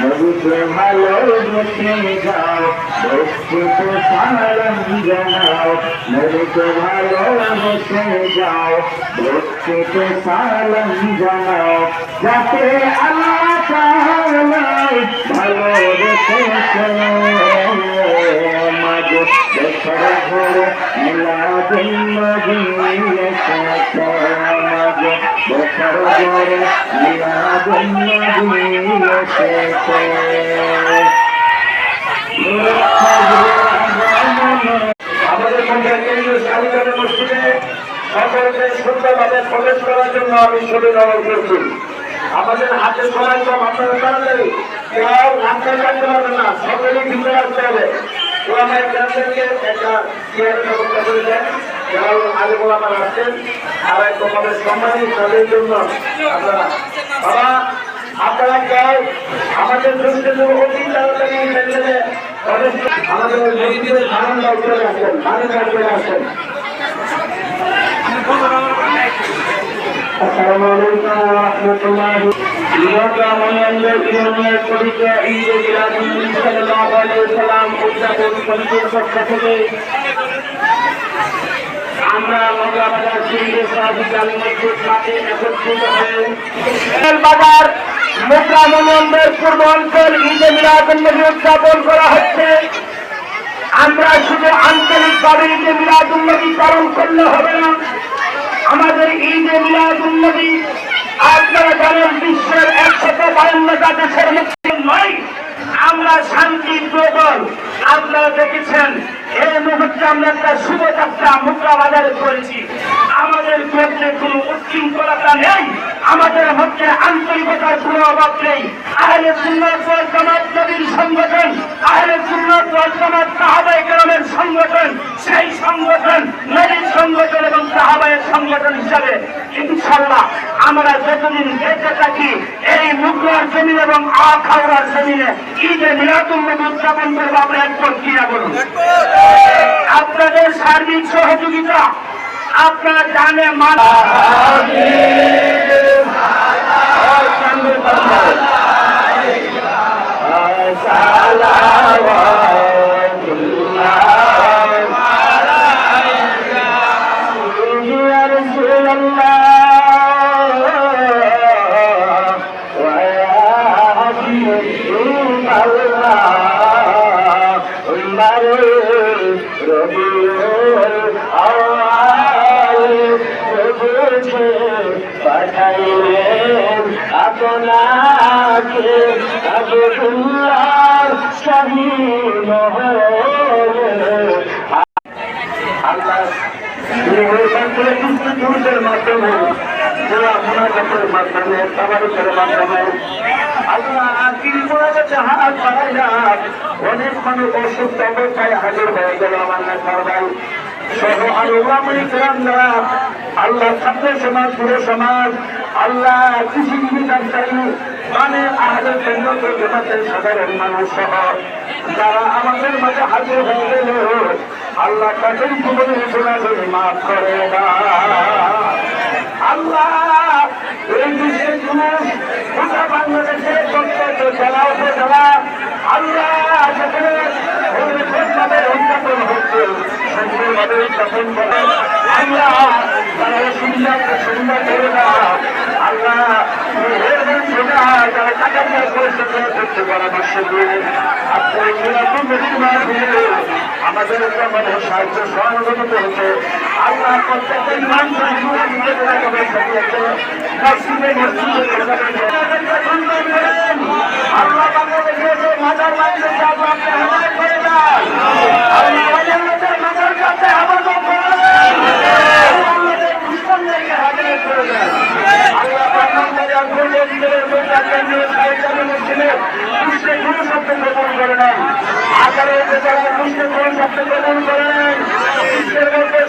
নবীকে ভালোবেসে যাও বস্তুতে সালাম জানাও নবীকে ভালোবেসে যাও বস্তুতে সালাম জানাও মিলাদুন নবী এসেছে আমাদের মধ্যে কেন্দ্রীয় সারিকারের মসজিদে সকলকে সুন্দরভাবে প্রবেশ করার জন্য আমি শরীর অনুরোধ করছি। আমাদের হাতে সময় কম, আপনারা তাড়াতাড়ি। কেউ রাস্তায় কাটতে পারবে না, সকলেই ভিতরে আসতে হবে। ওলামায় গ্রামদেরকে একটা চেয়ারের ব্যবস্থা করে দেন। কেউ আগে আসছেন আর এক আমাদের সম্মানী তাদের জন্য আপনারা বাবা, আপনারা কেউ আমাদের জন্য অতি তাড়াতাড়ি করে- আমাদের মসজিদের বারান্দা উপরে আসেন বারান্দা উপরে আসেন। আসসালামু আলাইকুম ওয়া রাহমাতুল্লাহি ইলাকা মায়াল্লাহ ইলামের পবিত্র ঈদ মিলাদুন নবী সাল্লাল্লাহু আলাইহি ওয়াসাল্লাম উদযাপন কমিটির পক্ষ থেকে আমরা বাজার মুদ্রা মনোন্দর পূর্ব অঞ্চল ঈদে মিলাদুন নবী উদযাপন করা হচ্ছে। আমরা শুধু আন্তরিকভাবে ঈদে মিলাদুন নবী পালন করলে হবে না। আমাদের ঈদে মিলাদুন নবী আপনারা জানেন বিশ্বের একশত বায়ান্নটা দেশের মধ্যে নয়। আমরা শান্তি প্রবল। আপনারা দেখেছেন, এই মুহূর্তে আমরা একটা শুভযাত্রা মুদ্রা বাজারে করেছি। আমাদের মধ্যে কোনো উচ্ছৃঙ্খলতা নেই, আমাদের মধ্যে আন্তরিকতার কোনো অভাব নেই। আহলে সুন্নাত ওয়াল সংগঠন, আহলে সুন্নাত ওয়াল সংগঠন, সেই সংগঠন, নবীর সংগঠন সংগঠন হিসাবে, ইনশাআল্লাহ আমরা যতদিন বেঁচে থাকি, এই মুগলার জমিন এবং আখাউড়ার জমিনে ঈদে মিলাদুল নবী উদযাপন করব আমরা একবার ক্রিয়া করুন আপনাদের সার্বিক সহযোগিতা আপনারা জানে, মান। يا পাঠাইলেন আপনাকে আল্লাহ ইনস্টিটিউটের মাধ্যমে মাধ্যমে তাবারুকের মাধ্যমে আল্লাহ ছাত্র সমাজ, পুরো সমাজ, আল্লাহ কৃষিজীবী ব্যবসায়ী মানে আহলে কেন্দ্র জমাতের সাধারণ মানুষ সহ যারা আমাদের মাঝে হাজির হয়ে গেল, আল্লাহ তাদের জীবনে শোনা করে মাফ করে। আল্লাহ, এই বিশ্বের মানুষ গোটা বাংলাদেশের প্রত্যেক জেলা, উপজেলা আল্লাহ সেখানে ভাবে উদযাপন হচ্ছে। সুন্দরভাবে উদযাপন করে আল্লাহ, তারা সুন্দর সুন্দর করে না আল্লাহ যারা টাকা করেছে করতে পরামর্শ আমাদের সাহায্য সহযোগিতা করেছে আল্লাহ প্রত্যেকের মানুষ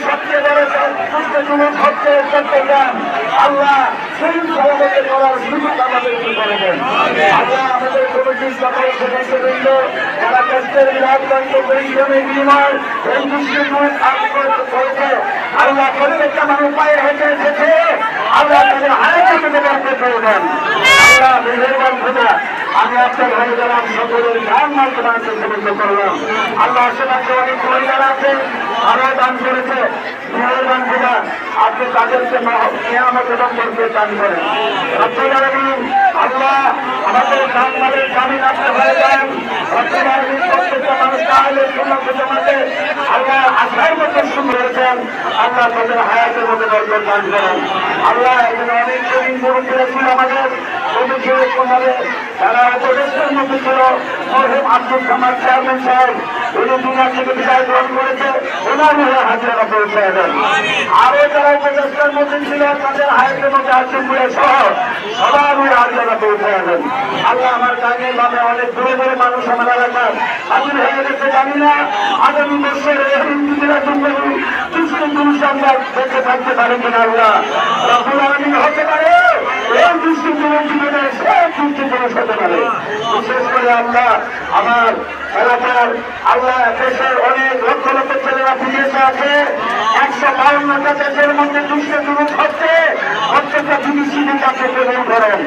সবচেয়ে বড় সবচেয়ে চট্টগ্রাম আল্লাহ সেই সভাপতি করার সুযোগ আমাদের করে দেন। আল্লাহ আমাদের কমিটির সকল সদস্যবৃন্দ যারা কষ্টের বিরাটকান্ত পরিশ্রমী বিনিময় এই করতে করেছে আল্লাহ প্রত্যেকটা মানুষ পায়ে হেঁটে এসেছে। আল্লাহ তাদের ব্যবস্থা করে দেন। আল্লাহ মেহরবান খোদা আমি আপনার হয়ে গেলাম সকলের গান মানতে সমস্ত করলাম। আল্লাহ আশেপাশে অনেক পরিবার আছে আরও দান করেছে। মেহরবান খোদা আপনি তাদেরকে নিয়ামত সম্পর্কে দান করেন। আল্লাহ আমাদের গান মালের জামিন আপনি হয়ে যান আল্লাহ আশার মতো সুন্দর হয়েছেন। আল্লাহ তাদের হায়াতের মধ্যে বরকত দান আল্লাহ এখানে অনেক আমাদের অভিযোগ আমাদের। তারা উপদেশের মধ্যে ছিল মরহুম আব্দুল সামাদ চেয়ারম্যান সাহেব উনি দুনিয়া থেকে আমার কাজে বামে অনেক দূরে দূরে মানুষ আমার এলাকার হাজির হয়ে গেছে জানি আগামী বছর বেঁচে থাকতে পারি কিনা হতে পারে এই দুষ্ট পুরুষ জীবনে সে দুষ্ট পুরুষ হতে পারে বিশেষ করে আল্লাহ আমার এলাকার আল্লাহ দেশের অনেক লক্ষ লক্ষ ছেলেরা বিদেশে আছে একশো বাউন্নটা দেশের মধ্যে পুরুষ হচ্ছে। প্রত্যেকটা বিদেশিদের কাছে গ্রহণ করেন।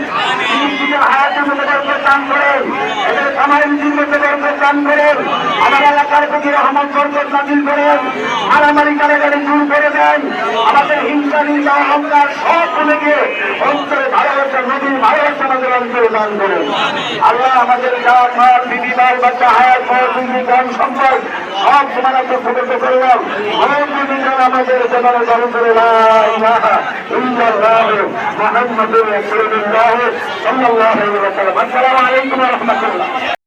আমার এলাকার প্রতি রহমত বরকত নাজিল করেন। মারামারি কারাগারে দূর আমাদের হিংসা, নিন্দা, অহংকার সব ভুলে গিয়ে অন্তরে ভালোবাসা নদীর ভালোবাসা আমাদের অন্তরে দান করেন। আল্লাহ আমাদের গান মার বিবি বাল বাচ্চা, হায়াত মহসুন্দি গান সম্পদ সব তোমার একটা সুগত করলাম আমাদের আমাদের তোমার গান করে আসসালামু আলাইকুম ওয়া রাহমাতুল্লাহ।